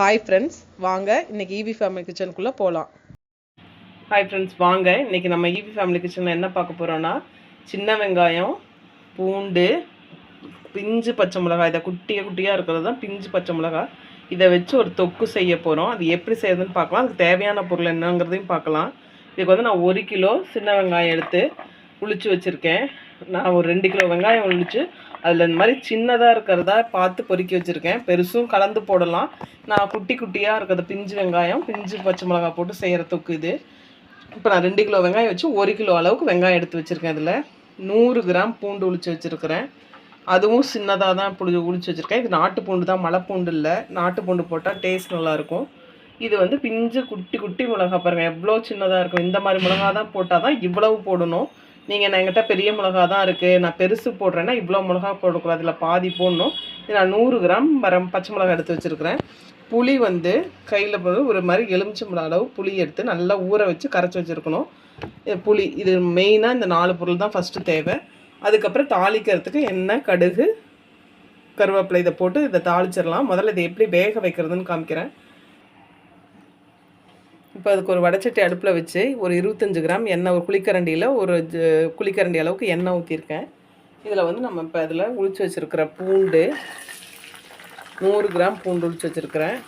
Hi friends வாங்க இன்னைக்கு EV family கிச்சனுக்குள்ளே போகலாம் ஹாய் ஃப்ரெண்ட்ஸ் வாங்க இன்றைக்கி நம்ம ஈவி ஃபேமிலி கிச்சனில் என்ன பார்க்க போகிறோன்னா சின்ன வெங்காயம் பூண்டு பிஞ்சு பச்சை மிளகாய். இதை குட்டியாக குட்டியாக இருக்கிறது தான் பிஞ்சு பச்சை மிளகாய். இதை வச்சு ஒரு தொக்கு செய்ய போகிறோம் அது எப்படி செய்யறதுன்னு பார்க்கலாம். அதுக்கு தேவையான பொருள் என்னங்கிறதையும் பார்க்கலாம். இதுக்கு வந்து நான் ஒரு கிலோ சின்ன வெங்காயம் எடுத்து உளிச்சு வச்சுருக்கேன். நான் ஒரு ரெண்டு கிலோ வெங்காயம் உளிச்சு அதில் இந்த மாதிரி சின்னதாக இருக்கிறதா பார்த்து பொறுக்கி வச்சுருக்கேன். பெருசும் கலந்து போடலாம். நான் குட்டி குட்டியாக இருக்கிறத பிஞ்சு வெங்காயம் பிஞ்சு பச்சை மிளகாய் போட்டு செய்கிற தொக்கு இது. இப்போ நான் ரெண்டு கிலோ வெங்காயம் வச்சு ஒரு கிலோ அளவுக்கு வெங்காயம் எடுத்து வச்சுருக்கேன் அதில் நூறு கிராம் பூண்டு உளிச்சு வச்சுருக்கிறேன். அதுவும் சின்னதாக தான் புளி உளிச்சு வச்சுருக்கேன். இது நாட்டு பூண்டு தான் மலை பூண்டு இல்லை. நாட்டு பூண்டு போட்டால் டேஸ்ட் நல்லாயிருக்கும் இது வந்து பிஞ்சு குட்டி குட்டி மிளகா பாருங்கள் எவ்வளோ சின்னதாக இருக்கும். இந்த மாதிரி மிளகா தான் போட்டால் தான் இவ்வளவு போடணும். நீங்கள் என்கிட்ட பெரிய மிளகா தான் இருக்குது நான் பெருசு போடுறேன்னா இவ்வளோ மிளகா போடக்கூடாது. இதில் பாதி போடணும். இது நான் நூறு கிராம் வரம் பச்சை மிளகா எடுத்து வச்சுருக்கிறேன். புளி வந்து கையில் போது ஒரு மாதிரி எலுமிச்சம்பழம் அளவு புளி எடுத்து நல்லா ஊற வச்சு கரைச்சி வச்சுருக்கணும். புளி இது மெயினாக இந்த நாலு பொருள் தான் ஃபஸ்ட்டு தேவை. அதுக்கப்புறம் தாளிக்கிறதுக்கு எண்ணெய் கடுகு கருவேப்பிலை இதை போட்டு இதை தாளிச்சிடலாம். முதல்ல இதை எப்படி வேக வைக்கிறதுன்னு காமிக்கிறேன். இப்போ அதுக்கு ஒரு வடச்சட்டி அடுப்பில் வச்சு ஒரு இருபத்தஞ்சி கிராம் எண்ணெய் ஒரு குளிக்கரண்டியில் ஒரு ஜ- அளவுக்கு எண்ணெய் ஊற்றிருக்கேன் இதில் வந்து நம்ம இப்போ அதில் உளிச்சு வச்சுருக்கிற பூண்டு நூறு கிராம் பூண்டு உளிச்சு வச்சுருக்கிறேன்.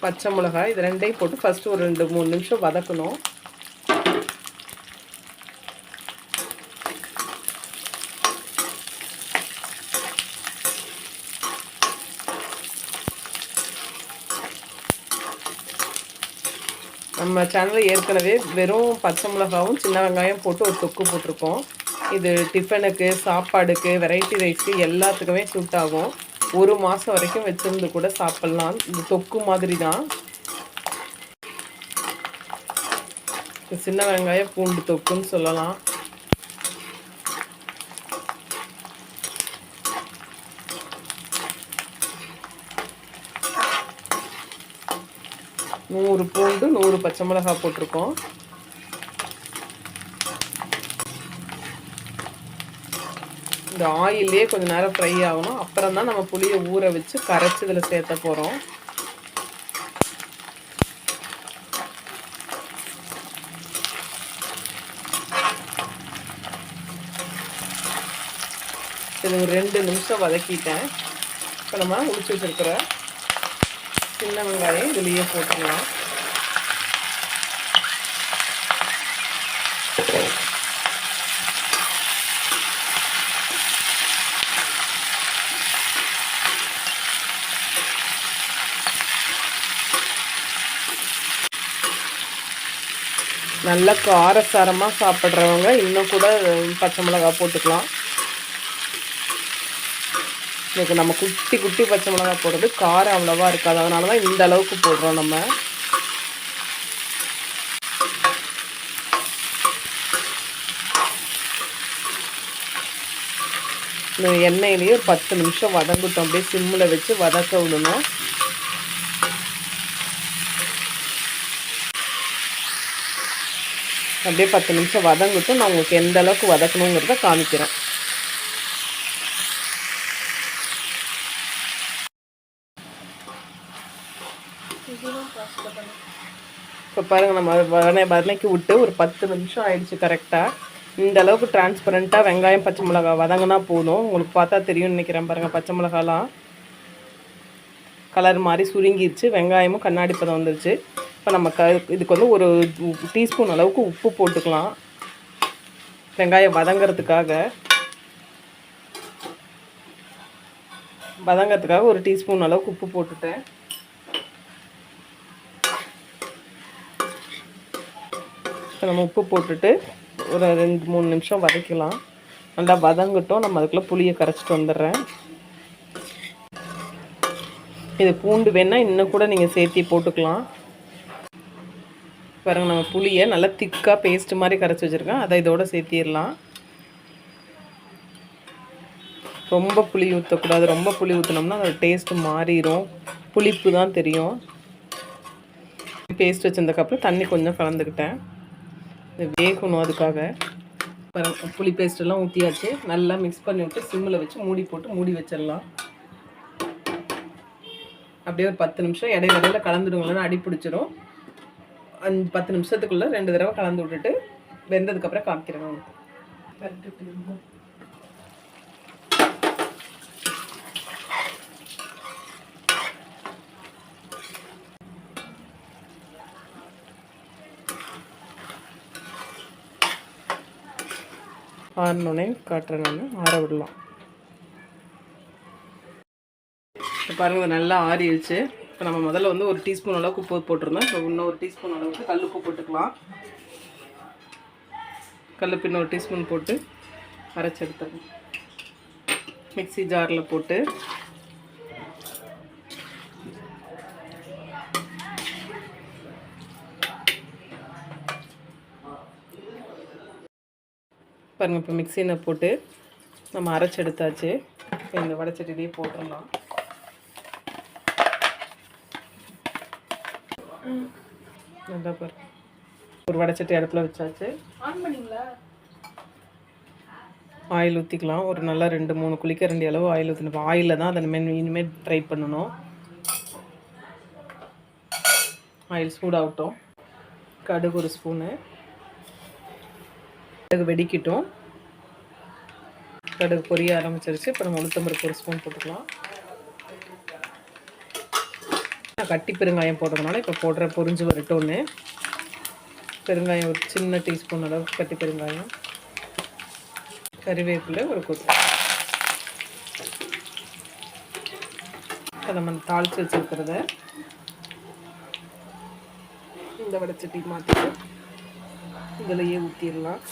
பச்சை மிளகாய் இது ரெண்டையும் போட்டு ஃபஸ்ட்டு ஒரு ரெண்டு மூணு நிமிஷம் வதக்கணும். நம்ம சேனலில் ஏற்கனவே வெறும் பச்சை மிளகாவும் சின்ன வெங்காயம் போட்டு ஒரு தொக்கு போட்டிருக்கோம். இது டிஃபனுக்கு சாப்பாடுக்கு வெரைட்டி ரைஸ்க்கு எல்லாத்துக்குமே சூட் ஆகும். ஒரு மாதம் வரைக்கும் வச்சுருந்து கூட சாப்பிட்லாம். இந்த தொக்கு மாதிரி தான் சின்ன வெங்காயம் பூண்டு தொக்குன்னு சொல்லலாம். நூறு பூண்டு நூறு பச்சை மிளகாய் போட்டிருக்கோம். இந்த ஆயிலே கொஞ்சம் நேரம் ஃப்ரை ஆகணும். அப்புறம் தான் நம்ம புளியை ஊற வச்சு கரைச்சி இதில் சேர்த்த போகிறோம் இது ஒரு ரெண்டு நிமிஷம் வதக்கிட்டேன். இப்போ நம்ம உளிச்சு வச்சிருக்கிற சின்ன வெங்காயம் இதுலேயே போட்டுக்கலாம். நல்லா காரசாரமாக சாப்பிட்றவங்க இன்னும் கூட பச்சை மிளகாய் போட்டுக்கலாம். இதுக்கு நம்ம குட்டி குட்டி பச்சை மிளகாய் போடுறது காரம் அவ்வளோவா இருக்காது. அதனால தான் இந்த அளவுக்கு போடுறோம் நம்ம. எண்ணெயிலேயே ஒரு பத்து நிமிஷம் வதங்கட்டும். அப்படியே சிம்மில் வச்சு வதக்க விடணும். அப்படியே பத்து நிமிஷம் வதங்கட்டும். நான் உங்களுக்கு எந்த அளவுக்கு வதக்கணுங்கிறத காமிக்கிறேன். இப்போ பாருங்கள் நம்ம வதனை வதனைக்கு விட்டு ஒரு பத்து நிமிஷம் ஆயிடுச்சு கரெக்டாக இந்த அளவுக்கு டிரான்ஸ்பரண்ட்டாக வெங்காயம் பச்சை மிளகாய் வதங்கினா போதும். உங்களுக்கு பார்த்தா தெரியும்னு நினைக்கிறேன் பாருங்கள் பச்சை மிளகாலாம் கலர் மாதிரி சுருங்கிடுச்சு வெங்காயமும் கண்ணாடி பதம் வந்துருச்சு. இப்போ நம்ம க இதுக்கு வந்து ஒரு டீஸ்பூன் அளவுக்கு உப்பு போட்டுக்கலாம். வெங்காயம் வதங்கிறதுக்காக. வதங்கிறதுக்காக ஒரு டீஸ்பூன் அளவுக்கு உப்பு போட்டுட்டேன். இப்போ நம்ம உப்பு போட்டுட்டு ஒரு ரெண்டு மூணு நிமிஷம் வதக்கலாம். நல்லா வதங்கட்டும். நம்ம அதுக்குள்ளே புளியை கரைச்சிட்டு வந்துடுறேன். இது பூண்டு வேணால் இன்னும் கூட நீங்கள் சேர்த்தி போட்டுக்கலாம். பாருங்கள் நம்ம புளியை நல்லா திக்காக பேஸ்ட் மாதிரி கரைச்சி வச்சுருக்கேன். அதை இதோட சேர்த்திடலாம். ரொம்ப புளி ஊற்றக்கூடாது ரொம்ப புளி ஊற்றினோம்னா அதோட டேஸ்ட்டு மாறிடும் புளிப்பு தான் தெரியும். பேஸ்ட் வச்சிருந்ததுக்கப்புறம் தண்ணி கொஞ்சம் கலந்துக்கிட்டேன். இது வேகணும் அதுக்காக. புளி பேஸ்ட்டெல்லாம் ஊற்றியாச்சு நல்லா மிக்ஸ் பண்ணி விட்டு சிம்மில் வச்சு மூடி போட்டு மூடி வச்சிடலாம். அப்படியே ஒரு பத்து நிமிஷம் இடையில இடையில கலந்துடுங்களேன்னு அடி பிடிச்சிரும். அஞ்சு பத்து நிமிஷத்துக்குள்ளே ரெண்டு தடவை கலந்து விட்டுட்டு வெந்ததுக்கப்புறம் காமிக்கிறேன் ஆறினோடனே காட்டுறேன் நான். ஆற விடலாம். இப்போ பாருங்க நல்லா ஆறிடுச்சு. இப்போ நம்ம முதல்ல வந்து ஒரு டீஸ்பூன் அளவுக்கு உப்பு போட்டிருந்தோம். இப்போ இன்னும் ஒரு டீஸ்பூன் அளவுக்கு கல் உப்பு போட்டுக்கலாம். கல் பின்ன ஒரு டீஸ்பூன் போட்டு அரைச்சி மிக்சி மிக்ஸி ஜாரில் போட்டு பாருங்க இப்போ மிக்சியில் போட்டு நம்ம அரைச்சி எடுத்தாச்சு. இப்போ இந்த வடைச்சட்டிலேயே போட்டுடலாம். நல்லா பாரு. ஒரு வடைச்சட்டி அடுப்பில் வச்சாச்சு. ஆயில் ஊற்றிக்கலாம் ஒரு நல்லா ரெண்டு மூணு குளிக்க ரெண்டு அளவு ஆயில் ஊற்றணும் ஆயிலில் தான் அதை இனிமேல் இனிமேல் ட்ரை பண்ணணும். ஆயில் சூடாகட்டும். கடுகு ஒரு ஸ்பூனு. கடுகு வெடிக்கட்டும். கடுகு பொரிய ஆரம்பிச்சிருச்சு. இப்போ நம்ம உளுத்தம்பருப்பு ஒரு ஸ்பூன் போட்டுக்கலாம். நான் கட்டி பெருங்காயம் போடுறதுனால இப்போ போடுற பொரிஞ்சு வரட்டும்னு. பெருங்காயம் ஒரு சின்ன டீஸ்பூன் அளவுக்கு கட்டி பெருங்காயம். கறிவேப்பிலை ஒரு கொத்து. இப்போ நம்ம தாளித்து வச்சுருக்கிறத இந்த வடச்சட்டி மாற்றிட்டு இதிலையே ஊற்றிடலாம்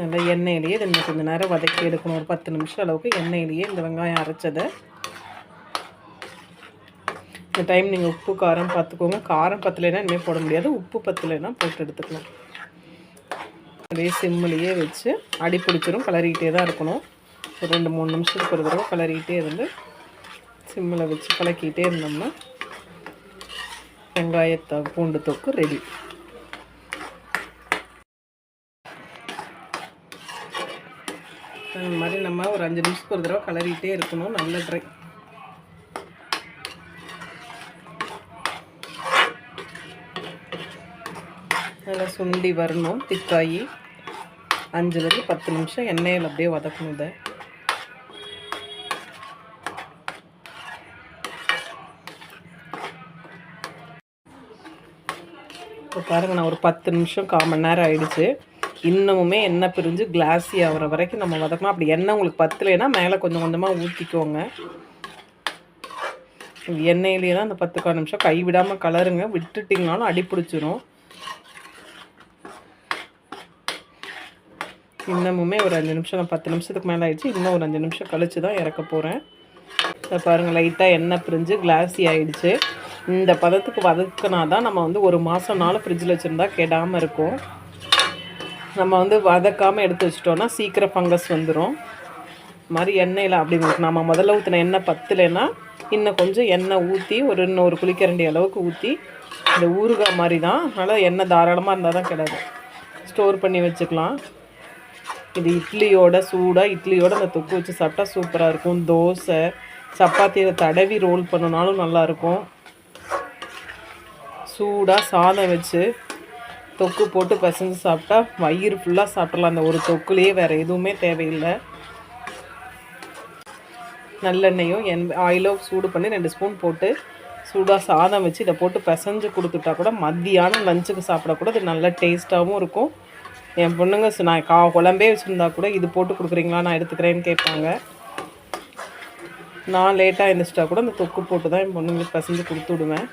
நல்லா எண்ணெயிலேயே இதை இன்னும் கொஞ்சம் நேரம் வதக்கி எடுக்கணும். ஒரு பத்து நிமிஷம் அளவுக்கு எண்ணெயிலேயே இந்த வெங்காயம் அரைச்சதை. இந்த டைம் நீங்கள் உப்பு காரம் பார்த்துக்கோங்க. காரம் பத்தலைன்னா இனிமேல் போட முடியாது. உப்பு பத்தலைன்னா போட்டு எடுத்துக்கலாம். அப்படியே சிம்மிலேயே வச்சு அடி பிடிச்சிரும் கலரிக்கிட்டே தான் இருக்கணும். ஒரு ரெண்டு மூணு நிமிஷத்துக்கு ஒரு தடவை கலரிக்கிட்டே இருந்து சிம்மில் வச்சு கலக்கிட்டே இருந்தோம்னா வெங்காயத்தை பூண்டு தொக்கு ரெடி அந்த மாதிரி நம்ம ஒரு அஞ்சு நிமிஷத்துக்கு ஒரு தடவை கலரிக்கிட்டே இருக்கணும். நல்ல ட்ரை நல்லா சுண்டி வரணும். திக்காயி அஞ்சுலேருந்து பத்து நிமிஷம் எண்ணெயில் அப்படியே வதக்கணும் இதை. இப்போ பாருங்க நான் ஒரு பத்து நிமிஷம் கால் மணி நேரம் ஆயிடுச்சு. இன்னமுமே எண்ணெய் பிரிஞ்சு கிளாஸி ஆகிற வரைக்கும் நம்ம வதக்கணும். அப்படி எண்ணெய் உங்களுக்கு பத்தலைன்னா மேலே கொஞ்சம் கொஞ்சமாக ஊற்றிக்கோங்க எண்ணெயிலே தான் அந்த பத்து கால் நிமிஷம் கை விடாமல் கலருங்க. விட்டுட்டிங்கனாலும் அடி பிடிச்சிரும். இன்னமுமே ஒரு அஞ்சு நிமிஷம் நான் பத்து நிமிஷத்துக்கு மேலே ஆயிடுச்சு. இன்னும் ஒரு அஞ்சு நிமிஷம் கழிச்சு தான் இறக்க போகிறேன் இதை பாருங்கள் லைட்டாக எண்ணெய் பிரிஞ்சு கிளாஸி ஆகிடுச்சு இந்த பதத்துக்கு வதக்குனா தான் நம்ம வந்து ஒரு மாதம் நாள் ஃப்ரிட்ஜில் வச்சுருந்தா கெடாமல் இருக்கும். நம்ம வந்து வதக்காமல் எடுத்து வச்சிட்டோன்னா சீக்கிரம் ஃபங்கஸ் வந்துடும் மாதிரி எண்ணெயில் அப்படி நம்ம முதல்ல ஊற்றின எண்ணெய் பத்துலன்னா இன்னும் கொஞ்சம் எண்ணெய் ஊற்றி ஒரு இன்னும் ஒரு குளிக்கரண்டி அளவுக்கு ஊற்றி இந்த ஊறுகாய் மாதிரி தான் அதனால் எண்ணெய் தாராளமாக இருந்தால் தான் கிடையாது ஸ்டோர் பண்ணி வச்சுக்கலாம். இது இட்லியோட சூடாக இட்லியோட அந்த தொக்கு வச்சு சாப்பிட்டா சூப்பராக இருக்கும். தோசை சப்பாத்தியை தடவி ரோல் பண்ணனாலும் நல்லாயிருக்கும் சூடாக சாதம் வச்சு தொக்கு போட்டு பசஞ்சு சாப்பிட்டா வயிறு ஃபுல்லாக சாப்பிடலாம். அந்த ஒரு தொக்குலேயே வேறு எதுவுமே தேவையில்லை. நல்லெண்ணெயும் எண் ஆயிலோ சூடு பண்ணி ரெண்டு ஸ்பூன் போட்டு சூடாக சாதம் வச்சு இதை போட்டு பிசைஞ்சு கொடுத்துட்டா கூட மத்தியானம் லஞ்சுக்கு சாப்பிட கூட இது நல்ல டேஸ்ட்டாகவும் இருக்கும். என் பொண்ணுங்க நான் கா குழம்பே வச்சுருந்தா கூட இது போட்டு கொடுக்குறீங்களா நான் எடுத்துக்கிறேன்னு கேட்பாங்க. நான் லேட்டாக எழுந்திரிச்சிட்டா கூட அந்த தொக்கு போட்டு தான் என் பொண்ணுங்களுக்கு பிசைஞ்சு கொடுத்து விடுவேன்.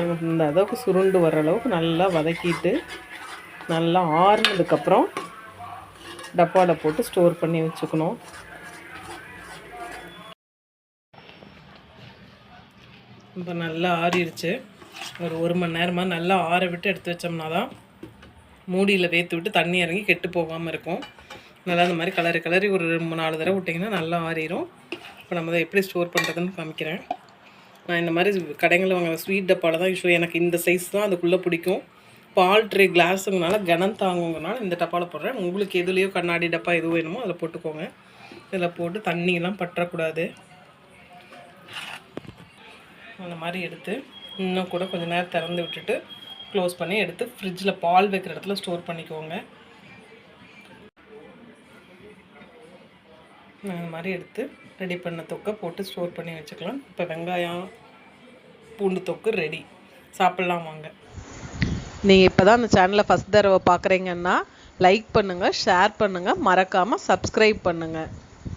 இந்த அளவுக்கு சுருண்டு வர அளவுக்கு நல்லா வதக்கிட்டு நல்லா ஆறுனதுக்கப்புறம் டப்பாவில் போட்டு ஸ்டோர் பண்ணி வச்சுக்கணும். இப்போ நல்லா ஆறிடுச்சு. ஒரு ஒரு மணி நேரமாக நல்லா ஆற விட்டு எடுத்து வச்சோம்னா தான் மூடியில் வேத்து விட்டு தண்ணி இறங்கி கெட்டு போகாமல் இருக்கும். நல்லா அந்த மாதிரி கலரு கலரி ஒரு மூணு நாலு தடவை விட்டிங்கன்னா நல்லா ஆறிடும் இப்போ நம்ம அதை எப்படி ஸ்டோர் பண்ணுறதுன்னு காமிக்கிறேன். நான் இந்த மாதிரி கடைகளில் வாங்குற ஸ்வீட் டப்பாவில் தான் யூஸ்வலி எனக்கு இந்த சைஸ் தான் அதுக்குள்ளே பிடிக்கும். பால் ட்ரே கிளாஸுங்கனால கனம் தாங்குங்கனால இந்த டப்பாவில் போடுறேன். உங்களுக்கு எதுலேயோ கண்ணாடி டப்பா எது வேணுமோ அதில் போட்டுக்கோங்க. இதில் போட்டு தண்ணியெல்லாம் பற்றக்கூடாது. அந்த மாதிரி எடுத்து இன்னும் கூட கொஞ்சம் நேரம் திறந்து விட்டுட்டு க்ளோஸ் பண்ணி எடுத்து ஃப்ரிட்ஜில் பால் வைக்கிற இடத்துல ஸ்டோர் பண்ணிக்கோங்க. அந்த இந்த மாதிரி எடுத்து ரெடி பண்ண தொக்கை போட்டு ஸ்டோர் பண்ணி வச்சுக்கலாம். இப்போ வெங்காயம் பூண்டு தொக்கு ரெடி சாப்பிட்லாம் வாங்க. நீங்கள் இப்போ தான் அந்த சேனலை ஃபஸ்ட் தடவை பார்க்குறீங்கன்னா லைக் பண்ணுங்கள் ஷேர் பண்ணுங்கள் மறக்காமல் சப்ஸ்கிரைப் பண்ணுங்கள்